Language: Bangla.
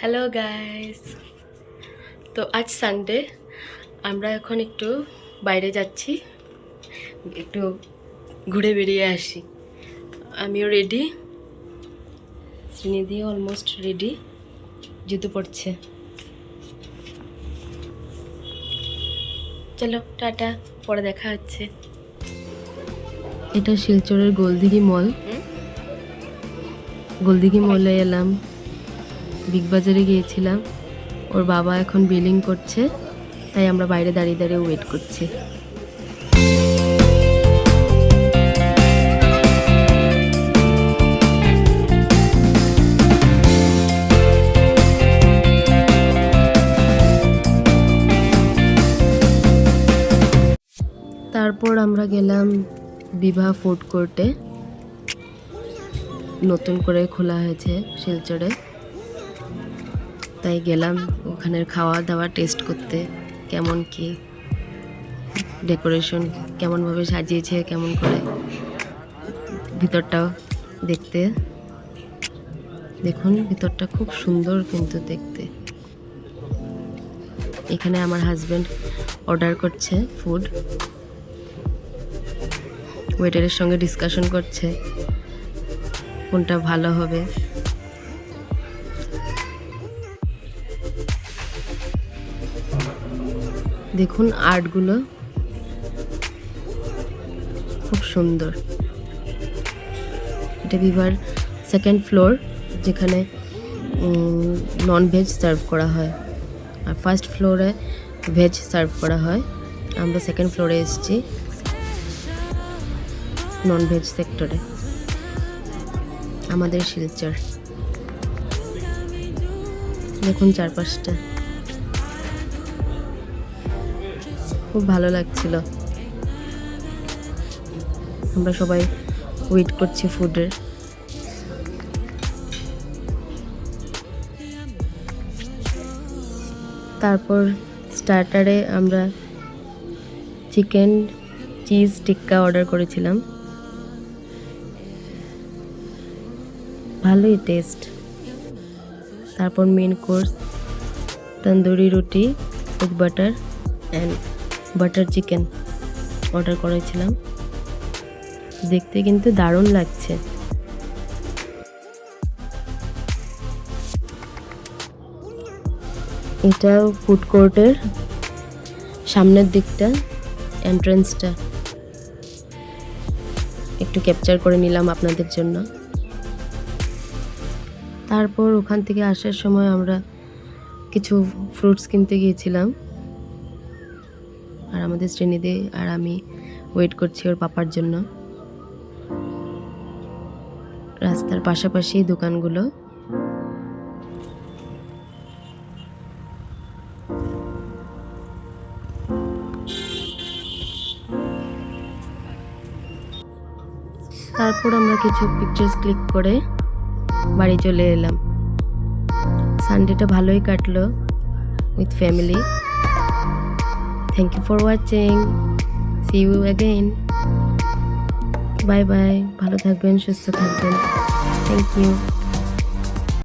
হ্যালো গাইস তো আজ সানডে আমরা এখন একটু বাইরে যাচ্ছি একটু ঘুরে বেরিয়ে আসি। আমিও রেডি শ্রীনিধি অলমোস্ট রেডি জুতো পড়ছে। চলো টাটা পরে দেখা হচ্ছে। এটা শিলচরের গোলদিঘি মল। গোলদিঘি মলে এলাম। বিগ বাজারে গিয়েছিলাম। ওর বাবা এখন বিলিং করছে, তাই আমরা বাইরে দাঁড়িয়ে দাঁড়িয়ে ওয়েট করছি। তারপর আমরা গেলাম বিবাহ ফুড কোর্টে নতুন করে খোলা হয়েছে শিলচরে। তাই গেলাম ওখানের খাওয়া দাওয়া টেস্ট করতে, কেমন কি? ডেকোরেশন কেমনভাবে সাজিয়েছে, কেমন করে? ভিতরটাও দেখতে। দেখুন, ভিতরটা খুব সুন্দর কিন্তু দেখতে। এখানে আমার হাজব্যান্ড অর্ডার করছে ফুড ওয়েটারের সঙ্গে ডিসকাশন করছে, কোনটা ভালো হবে। দেখুন আর্টগুলো। খুব সুন্দর। এটা বিবার সেকেন্ড ফ্লোর যেখানে নন ভেজ সার্ভ করা হয়। আর ফার্স্ট ফ্লোরে ভেজ সার্ভ করা হয়। আমরা সেকেন্ড ফ্লোরে এসেছি নন ভেজ সেক্টরে আমাদের শিলচর। দেখুন চারপাশটা। খুব ভালো লাগছিল। আমরা সবাই ওয়েট করছি ফুডের তারপর স্টার্টারে আমরা চিকেন চিজ টিক্কা অর্ডার করেছিলাম। ভালোই টেস্ট তারপর main course tandoori roti with butter and butter chicken order করেছিলাম। দেখতে কিন্তু দারুণ লাগছে। এটা ফুড কোর্টের সামনের দিকটা এন্ট্রান্সটা একটু ক্যাপচার করে নিলাম আপনাদের জন্য। তারপর ওখান থেকে আসার সময় আমরা কিছু ফ্রুটস কিনতে গিয়েছিলাম। আর আমাদের শ্রেণীতে, আর আমি ওয়েট করছি ওর পাপার জন্য। রাস্তার পাশাপাশি দোকানগুলো। তারপর আমরা কিছু পিকচার্স ক্লিক করে বাড়ি চলে এলাম। সানডেটা ভালোই কাটলো with family thank you for watching see you again bye bye ভালো থাকবেন, সুস্থ থাকবেন. Thank you